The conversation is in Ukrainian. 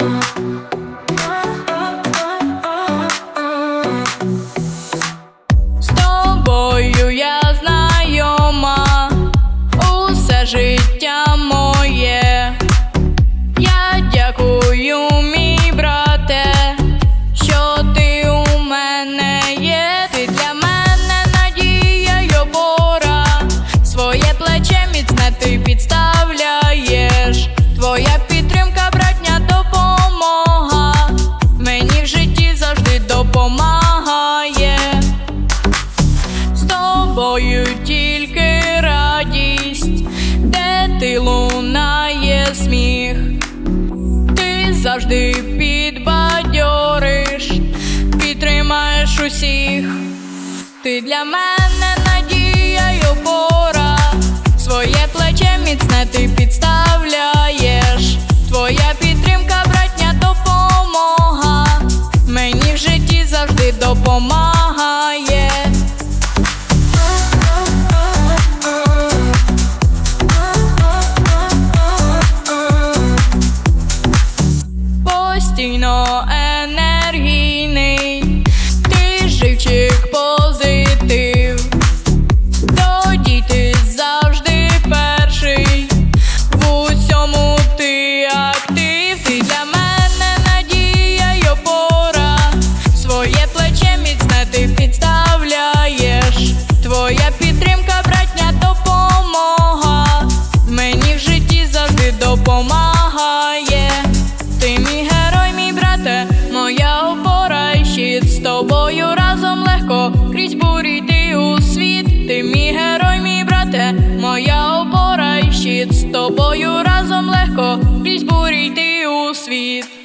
Mm-hmm. помагає, з тобою тільки радість, де ти лунає сміх, ти завжди підбадьориш, підтримаєш усіх, ти для мене надія й опора допомагає. легко крізь бурі йти у світ. Ти мій герой, мій брате, моя опора і щит з тобою разом легко крізь бурі йти у світ.